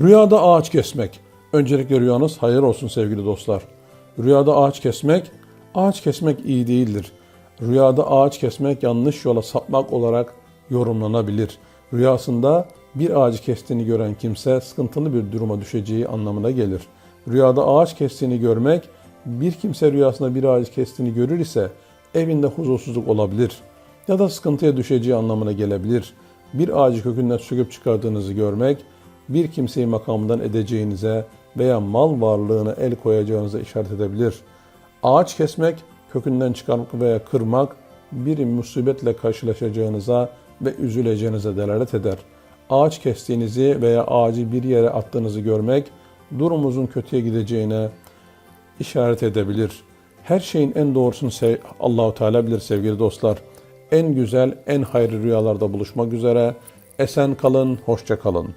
Rüyada ağaç kesmek. Öncelikle rüyanız hayır olsun sevgili dostlar. Rüyada ağaç kesmek, ağaç kesmek iyi değildir. Rüyada ağaç kesmek yanlış yola sapmak olarak yorumlanabilir. Rüyasında bir ağacı kestiğini gören kimse sıkıntılı bir duruma düşeceği anlamına gelir. Rüyada ağaç kestiğini görmek, bir kimse rüyasında bir ağacı kestiğini görür ise evinde huzursuzluk olabilir ya da sıkıntıya düşeceği anlamına gelebilir. Bir ağacı kökünden söküp çıkardığınızı görmek, bir kimseyi makamından edeceğinize veya mal varlığına el koyacağınıza işaret edebilir. Ağaç kesmek, kökünden çıkarmak veya kırmak bir musibetle karşılaşacağınıza ve üzüleceğinize delalet eder. Ağaç kestiğinizi veya ağacı bir yere attığınızı görmek durumunuzun kötüye gideceğine işaret edebilir. Her şeyin en doğrusunu Allahu Teala bilir sevgili dostlar. En güzel, en hayırlı rüyalarda buluşmak üzere. Esen kalın, hoşça kalın.